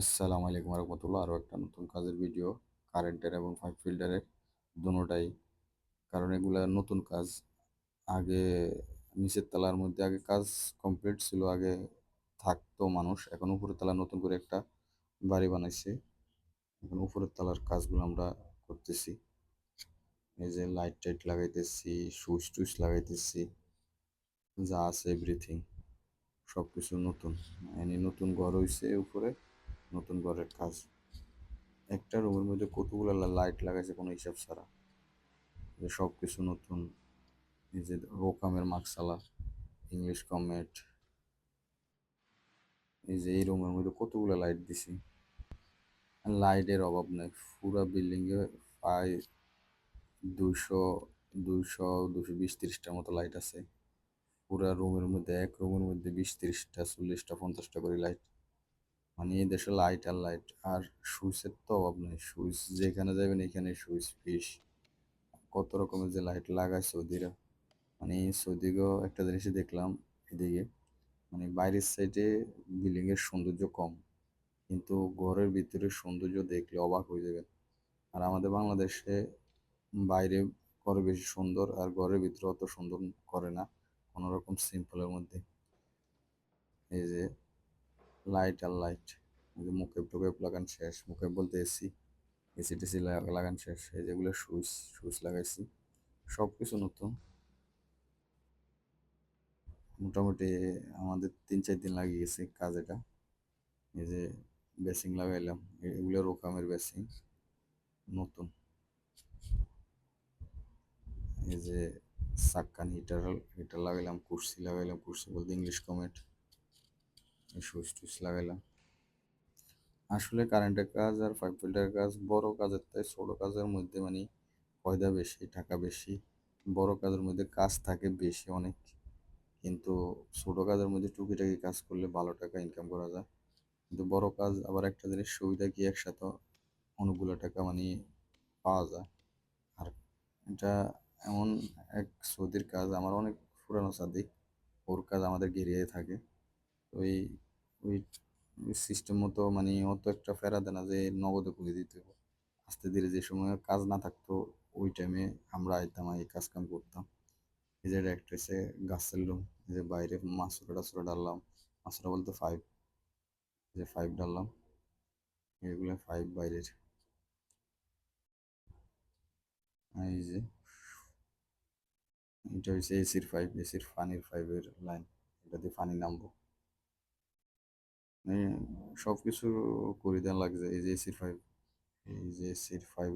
আসসালামু আলাইকুম রহমতুল্লাহ আরও একটা নতুন কাজের ভিডিও কারেন্টের এবং পাইপ ফিল্টারের দুটোটাই কারণ এগুলা নতুন কাজ। আগে নিচের তলার মধ্যে আগে কাজ কমপ্লিট ছিল, আগে থাকতো মানুষ। এখন উপরের তলা নতুন করে একটা বাড়ি বানাইছে। এখন উপরের তলার কাজগুলো আমরা করতেছি। এই যে লাইট টাইট লাগাইতেছি, সুইচ টুইচ লাগাইতেছি, যা আছে এভরিথিং সব কিছু নতুন। এনে নতুন ঘর হইছে উপরে। নতুন ঘরের কাজ। একটা রুমের মধ্যে কতগুলো লাইট লাগাইছে কোনো হিসাব ছাড়া। সব কিছু নতুন। এই যে রোকামের মাকসালা ইংলিশ কমেট এই যে এই রুমের মধ্যে কতগুলো লাইট দিছি। লাইটের অভাব নাই, পুরো বিল্ডিংয়ে প্রায় দুশো দুশো দুশো বিশ তিরিশটার মতো লাইট আছে। পুরা রুমের মধ্যে, এক রুমের মধ্যে বিশ তিরিশটা, চল্লিশটা, পঞ্চাশটা করে লাইট মানে এই দেশে লাইট আর লাইট আর সুইচের তো অভাব নেই। সুইচ যেখানে যাবেন এখানে সুইচ ফিস কত রকমের যে লাইট লাগায় সৌদিরা। মানে সৌদিকেও একটা জিনিসই দেখলাম এদিকে মানে বাইরের সাইডে বিল্ডিংয়ের সৌন্দর্য কম, কিন্তু ঘরের ভিতরে সৌন্দর্য দেখলে অবাক হয়ে যাবেন। আর আমাদের বাংলাদেশে বাইরে করে বেশি সুন্দর আর ঘরের ভিতরে অত সুন্দর করে না, কোনোরকম সিম্পলের মধ্যে। এই যে লাইট আর লাইট মুখে টুকে লাগান শেষ, মুখে বলতে এসি এসি টেসি লাগান শেষ, এই যেগুলো সুইচ সুইচ লাগাইছি সব কিছু নতুন। মোটামুটি আমাদের তিন চার দিন লাগিয়ে গেছে কাজ এটা। এই যে বেসিং লাগাইলাম এগুলো রোকামের বেসিং নতুন। এই যে সাক্কান হিটার হিটার লাগাইলাম, কুর্সি লাগাইলাম, কুর্সি বলতে ইংলিশ কমেট সুইচ টুইচ লাগাইলাম। আসলে কারেন্টের কাজ আর পাইপ ফিল্টারের কাজ বড় কাজের তাই ছোট কাজের মধ্যে মানে ফয়দা বেশি, টাকা বেশি। বড় কাজের মধ্যে কাজ থাকে বেশি অনেক। কিন্তু ছোট কাজের মধ্যে টুকিটাকি কাজ করলে ভালো টাকা ইনকাম করা যায়। কিন্তু বড় কাজ আবার একটা জিনিস সুবিধা কি একসাথে অনেকগুলো টাকা মানে পাওয়া যায়। আর এটা এমন এক সৌদির কাজ, আমার অনেক পুরানো সাদিক, ওর কাজ আমাদের গেরিয়ে থাকে। তো ওই ওই সিস্টেম মতো মানে অত একটা ফেরা দেয় না যে নগদে করে দিতে হবে। আস্তে ধীরে যে সময় কাজ না থাকতো, ওই টাইমে আমরা আইতাম এই কাজ কাম করতাম। এই যে একটা হচ্ছে গাছের লোম, এই যে বাইরে মাছরা টাছরা ডাললাম মাছরা বলতে ফাইভ যে ফাইভ ডাললাম এগুলো ফাইভ বাইরের। এই যে এটা হচ্ছে এসির ফাইভ এসির ফানির ফাইভের লাইন এটা দিয়ে ফানি নামবো। সব কিছু করে দেওয়া লাগছে এই যে এসির ফাইভ এই যে এসির ফাইভ